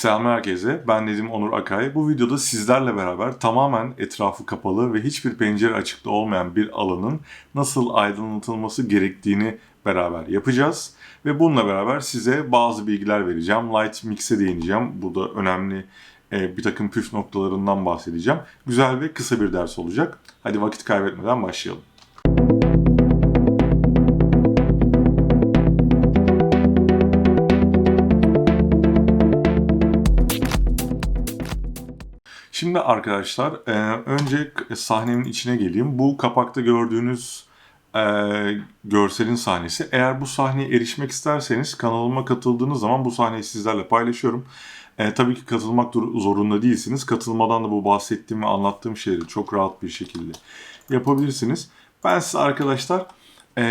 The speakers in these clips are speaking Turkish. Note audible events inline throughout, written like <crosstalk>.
Selam herkese. Ben Nedim Onur Akay. Bu videoda sizlerle beraber tamamen etrafı kapalı ve hiçbir pencere açıkta olmayan bir alanın nasıl aydınlatılması gerektiğini beraber yapacağız. Ve bununla beraber size bazı bilgiler vereceğim. Light Mix'e değineceğim. Burada önemli e, bir takım püf noktalarından bahsedeceğim. Güzel ve kısa bir ders olacak. Hadi vakit kaybetmeden başlayalım. Şimdi arkadaşlar e, önce sahnemin içine geleyim. Bu kapakta gördüğünüz e, görselin sahnesi. Eğer bu sahneye erişmek isterseniz kanalıma katıldığınız zaman bu sahneyi sizlerle paylaşıyorum. E, tabii ki katılmak zorunda değilsiniz. Katılmadan da bu bahsettiğim ve anlattığım şeyleri çok rahat bir şekilde yapabilirsiniz. Ben size arkadaşlar e,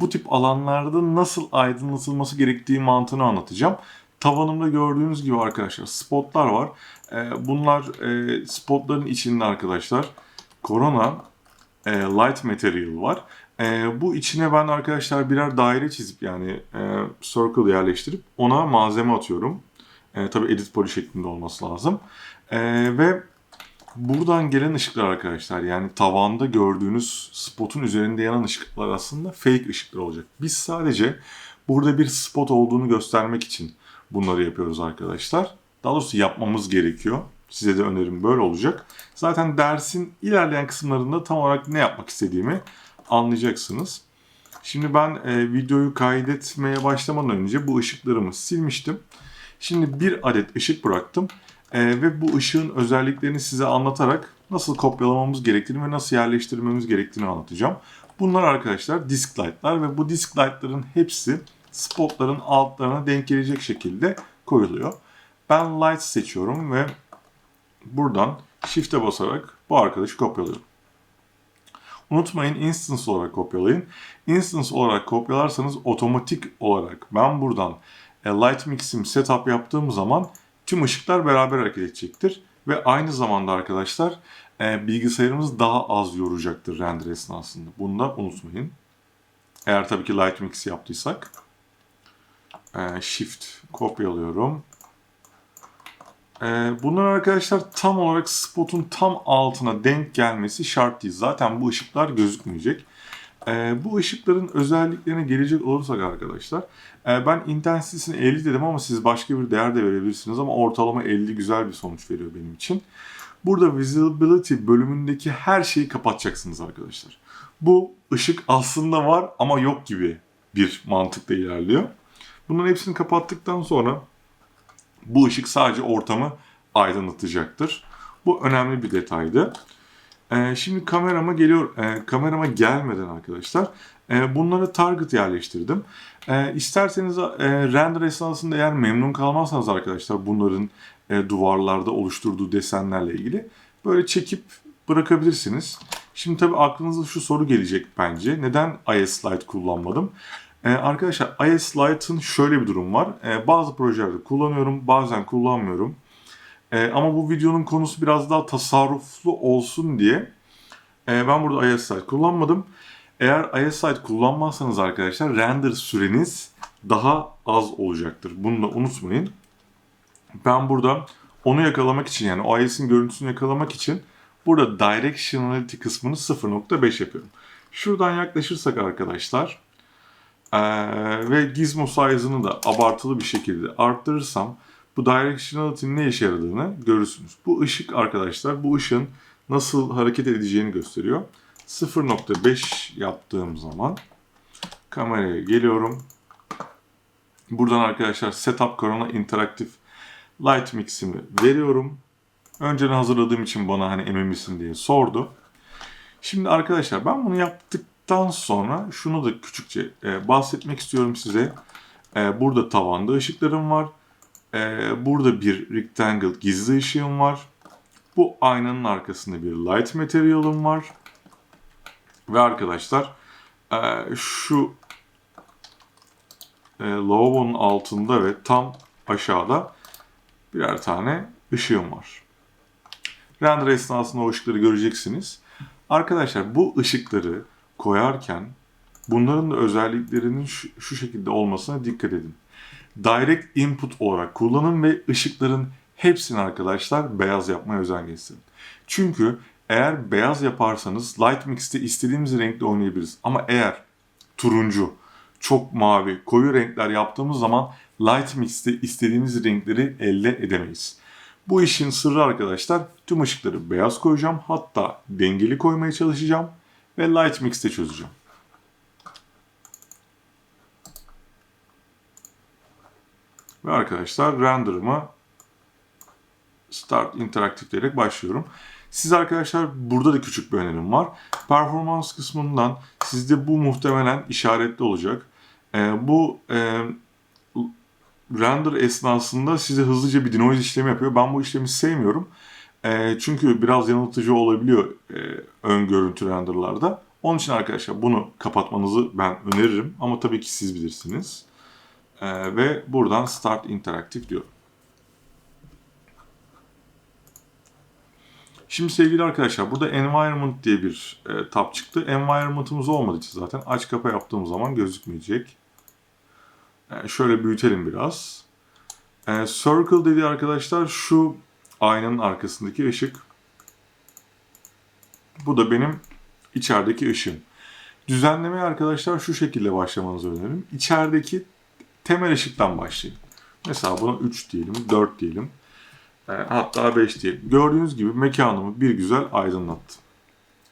bu tip alanlarda nasıl aydınlatılması gerektiği mantığını anlatacağım. Tavanımda gördüğünüz gibi arkadaşlar spotlar var. E, bunlar e, spotların içinde arkadaşlar korona e, light material var. E, bu içine ben arkadaşlar birer daire çizip yani e, circle yerleştirip ona malzeme atıyorum. E, tabii edit poli şeklinde olması lazım. E, ve buradan gelen ışıklar arkadaşlar yani tavanda gördüğünüz spotun üzerinde yanan ışıklar aslında fake ışıklar olacak. Biz sadece burada bir spot olduğunu göstermek için bunları yapıyoruz arkadaşlar. Daha doğrusu yapmamız gerekiyor. Size de önerim böyle olacak. Zaten dersin ilerleyen kısımlarında tam olarak ne yapmak istediğimi anlayacaksınız. Şimdi ben e, videoyu kaydetmeye başlamadan önce bu ışıklarımı silmiştim. Şimdi bir adet ışık bıraktım E, ve bu ışığın özelliklerini size anlatarak nasıl kopyalamamız gerektiğini ve nasıl yerleştirmemiz gerektiğini anlatacağım. Bunlar arkadaşlar disk light'lar ve bu disk light'ların hepsi spotların altlarına denk gelecek şekilde koyuluyor. Ben light seçiyorum ve buradan shift'e basarak bu arkadaşı kopyalıyorum. Unutmayın instance olarak kopyalayın. Instance olarak kopyalarsanız otomatik olarak ben buradan e, Light Mix'im setup yaptığım zaman tüm ışıklar beraber hareket edecektir. Ve aynı zamanda arkadaşlar e, bilgisayarımız daha az yoracaktır render esnasında. Bunu da unutmayın. Eğer tabii ki Light Mix yaptıysak. E, shift kopyalıyorum. Ee, bunlar arkadaşlar tam olarak spotun tam altına denk gelmesi şart değil. Zaten bu ışıklar gözükmeyecek. Ee, bu ışıkların özelliklerine gelecek olursak arkadaşlar. e, ben intensitesini 50 dedim ama siz başka bir değer de verebilirsiniz. Ama ortalama 50 güzel bir sonuç veriyor benim için. Burada visibility bölümündeki her şeyi kapatacaksınız arkadaşlar. Bu ışık aslında var ama yok gibi bir mantıkla ilerliyor. Bunların hepsini kapattıktan sonra bu ışık sadece ortamı aydınlatacaktır. Bu önemli bir detaydı. Ee, şimdi kamerama geliyor. Ee, kamerama gelmeden arkadaşlar e, bunlara target yerleştirdim. Ee, isterseniz e, render esnasında eğer memnun kalmazsanız arkadaşlar bunların e, duvarlarda oluşturduğu desenlerle ilgili böyle çekip bırakabilirsiniz. Şimdi tabii aklınıza şu soru gelecek bence. Neden IS Lite kullanmadım? Ee, arkadaşlar IS Lite'ın şöyle bir durum var. Ee, bazı projelerde kullanıyorum, bazen kullanmıyorum. Ee, ama bu videonun konusu biraz daha tasarruflu olsun diye e, ben burada IS Lite kullanmadım. Eğer IS Lite kullanmazsanız arkadaşlar render süreniz daha az olacaktır. Bunu da unutmayın. Ben burada onu yakalamak için yani o IS'in görüntüsünü yakalamak için burada Directionality kısmını 0.5 yapıyorum. Şuradan yaklaşırsak arkadaşlar ee, ve gizmo size'ını da abartılı bir şekilde arttırırsam bu directionality'nin ne işe yaradığını görürsünüz. Bu ışık arkadaşlar bu ışığın nasıl hareket edeceğini gösteriyor. 0.5 yaptığım zaman kameraya geliyorum. Buradan arkadaşlar Setup Corona Interactive Light Mix'imi veriyorum. Önceden hazırladığım için bana hani emin misin diye sordu. Şimdi arkadaşlar ben bunu yaptıktan sonra şunu da küçükçe e, bahsetmek istiyorum size. E, burada tavanda ışıklarım var. E, burada bir rectangle gizli ışığım var. Bu aynanın arkasında bir light material'ım var. Ve arkadaşlar e, şu e, lavabonun altında ve tam aşağıda birer tane ışığım var. Render esnasında o ışıkları göreceksiniz. Arkadaşlar bu ışıkları koyarken bunların da özelliklerinin şu, şekilde olmasına dikkat edin. direct input olarak kullanın ve ışıkların hepsini arkadaşlar beyaz yapmaya özen gösterin. Çünkü eğer beyaz yaparsanız Light Mix'te istediğimiz renkle oynayabiliriz. Ama eğer turuncu, çok mavi, koyu renkler yaptığımız zaman Light Mix'te istediğimiz renkleri elde edemeyiz. Bu işin sırrı arkadaşlar tüm ışıkları beyaz koyacağım. Hatta dengeli koymaya çalışacağım ve Light Mix'te çözeceğim. Ve arkadaşlar render'ıma Start Interactive diyerek başlıyorum. Siz arkadaşlar burada da küçük bir önerim var. Performans kısmından sizde bu muhtemelen işaretli olacak. Ee, bu e, render esnasında size hızlıca bir denoise işlemi yapıyor. Ben bu işlemi sevmiyorum. E, çünkü biraz yanıltıcı olabiliyor e, ön görüntü renderlarda. Onun için arkadaşlar bunu kapatmanızı ben öneririm. Ama tabii ki siz bilirsiniz. E, ve buradan Start Interactive diyorum. Şimdi sevgili arkadaşlar burada Environment diye bir e, tab çıktı. Environment'ımız olmadığı için zaten aç kapa yaptığım zaman gözükmeyecek. E, şöyle büyütelim biraz. E, circle dediği arkadaşlar şu aynanın arkasındaki ışık. Bu da benim içerideki ışığım. Düzenlemeye arkadaşlar şu şekilde başlamanızı öneririm. İçerideki temel ışıktan başlayın. Mesela buna 3 diyelim, 4 diyelim. E, hatta 5 diyelim. Gördüğünüz gibi mekanımı bir güzel aydınlattım.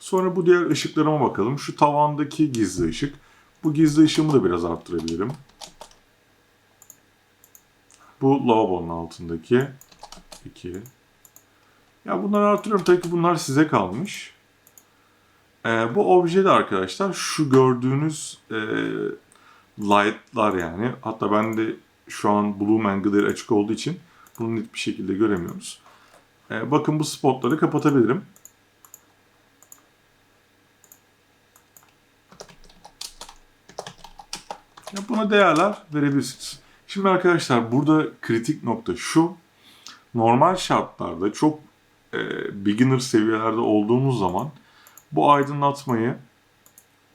Sonra bu diğer ışıklarıma bakalım. Şu tavandaki gizli ışık. Bu gizli ışığımı da biraz arttırabilirim. Bu lavabonun altındaki 2. Ya bunları artırıyorum. Tabii ki bunlar size kalmış. Ee, bu obje de arkadaşlar şu gördüğünüz e, light'lar yani. Hatta ben de şu an Bloom Angle'ları açık olduğu için bunu net bir şekilde göremiyoruz. Ee, bakın bu spotları kapatabilirim. Ya buna değerler verebilirsiniz. Şimdi arkadaşlar burada kritik nokta şu. Normal şartlarda çok e, beginner seviyelerde olduğumuz zaman bu aydınlatmayı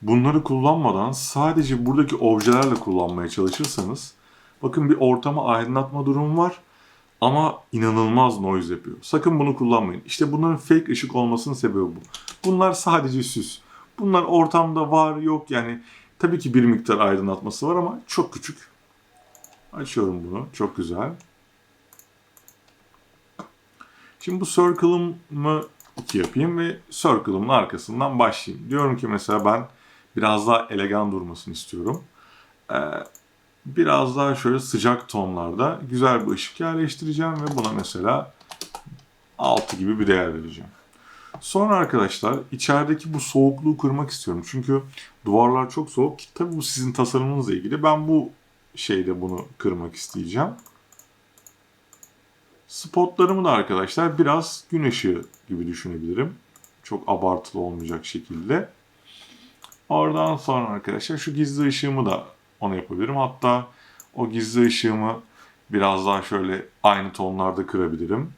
bunları kullanmadan sadece buradaki objelerle kullanmaya çalışırsanız bakın bir ortama aydınlatma durumu var ama inanılmaz noise yapıyor. Sakın bunu kullanmayın. İşte bunların fake ışık olmasının sebebi bu. Bunlar sadece süs. Bunlar ortamda var yok yani tabii ki bir miktar aydınlatması var ama çok küçük. Açıyorum bunu. Çok güzel. Şimdi bu circle'ımı iki yapayım ve circle'ımın arkasından başlayayım. Diyorum ki mesela ben biraz daha elegan durmasını istiyorum. Ee, biraz daha şöyle sıcak tonlarda güzel bir ışık yerleştireceğim ve buna mesela 6 gibi bir değer vereceğim. Sonra arkadaşlar içerideki bu soğukluğu kırmak istiyorum. Çünkü duvarlar çok soğuk. Tabii bu sizin tasarımınızla ilgili. Ben bu şeyde bunu kırmak isteyeceğim. Spotlarımı da arkadaşlar biraz gün ışığı gibi düşünebilirim. Çok abartılı olmayacak şekilde. Oradan sonra arkadaşlar şu gizli ışığımı da ona yapabilirim. Hatta o gizli ışığımı biraz daha şöyle aynı tonlarda kırabilirim.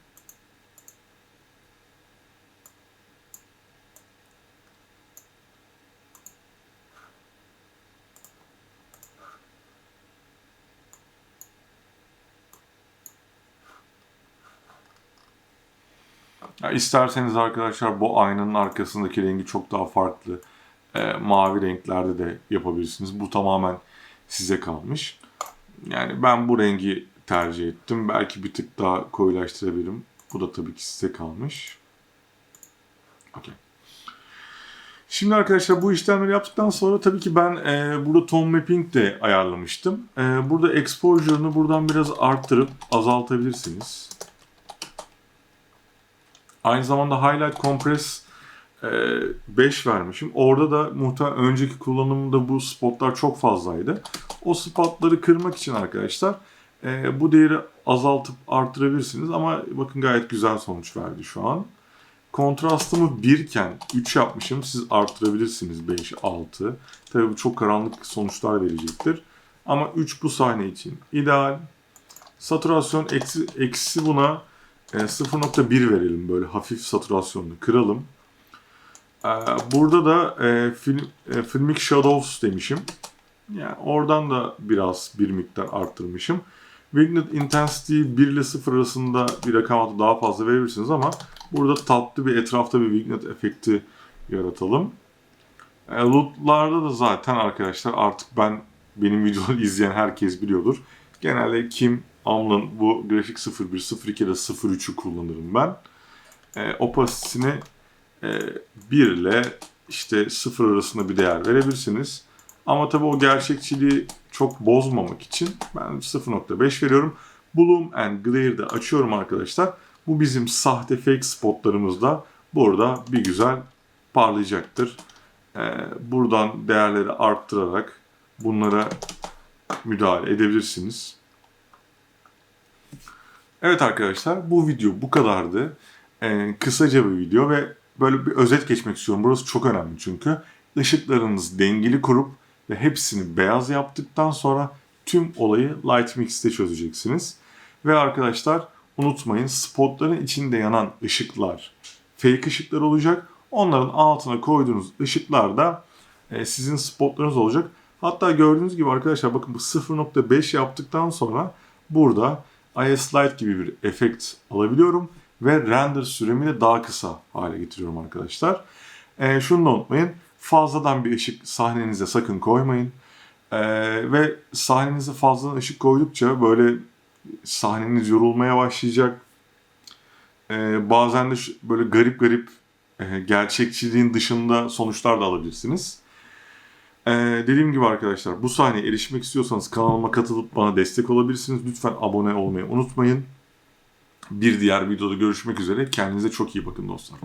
Ya isterseniz arkadaşlar bu aynanın arkasındaki rengi çok daha farklı e, mavi renklerde de yapabilirsiniz. Bu tamamen size kalmış. Yani ben bu rengi tercih ettim. Belki bir tık daha koyulaştırabilirim. Bu da tabii ki size kalmış. Okay. Şimdi arkadaşlar bu işlemleri yaptıktan sonra tabii ki ben e, burada tone mapping de ayarlamıştım. E, burada exposure'ını buradan biraz arttırıp azaltabilirsiniz. Aynı zamanda Highlight Compress 5 vermişim. Orada da muhtemelen önceki kullanımda bu spotlar çok fazlaydı. O spotları kırmak için arkadaşlar e, bu değeri azaltıp arttırabilirsiniz. Ama bakın gayet güzel sonuç verdi şu an. Kontrastımı 1 iken 3 yapmışım. Siz arttırabilirsiniz 5, 6. Tabii bu çok karanlık sonuçlar verecektir. Ama 3 bu sahne için ideal. Saturasyon eksi, eksi buna 0.1 verelim böyle hafif saturasyonunu kıralım. Burada da e, film, Filmic Shadows demişim. Yani oradan da biraz bir miktar arttırmışım. Vignette Intensity'yi 1 ile 0 arasında bir rakam altı daha fazla verebilirsiniz ama burada tatlı bir etrafta bir Vignette efekti yaratalım. E, loot'larda da zaten arkadaşlar artık ben benim videoları <laughs> izleyen herkes biliyordur. Genelde Kim Aml'ın bu grafik 01, 02 ya da 03'ü kullanırım ben. E, opacity'sini e, 1 ile işte 0 arasında bir değer verebilirsiniz. Ama tabii o gerçekçiliği çok bozmamak için ben 0.5 veriyorum. Bloom and Glare'de açıyorum arkadaşlar. Bu bizim sahte fake spotlarımızda burada bir güzel parlayacaktır. Ee, buradan değerleri arttırarak bunlara müdahale edebilirsiniz. Evet arkadaşlar bu video bu kadardı. Ee, kısaca bir video ve böyle bir özet geçmek istiyorum. Burası çok önemli çünkü. Işıklarınızı dengeli kurup ve hepsini beyaz yaptıktan sonra tüm olayı Light Mix'te çözeceksiniz. Ve arkadaşlar unutmayın spotların içinde yanan ışıklar fake ışıklar olacak. Onların altına koyduğunuz ışıklar da e, sizin spotlarınız olacak. Hatta gördüğünüz gibi arkadaşlar bakın bu 0.5 yaptıktan sonra burada IS Light gibi bir efekt alabiliyorum ve render süremi de daha kısa hale getiriyorum arkadaşlar. E, şunu da unutmayın. Fazladan bir ışık sahnenize sakın koymayın. E, ve sahnenize fazladan ışık koydukça böyle sahneniz yorulmaya başlayacak. E, bazen de böyle garip garip e, gerçekçiliğin dışında sonuçlar da alabilirsiniz. E, dediğim gibi arkadaşlar bu sahneye erişmek istiyorsanız kanalıma katılıp bana destek olabilirsiniz. Lütfen abone olmayı unutmayın. Bir diğer videoda görüşmek üzere. Kendinize çok iyi bakın dostlar.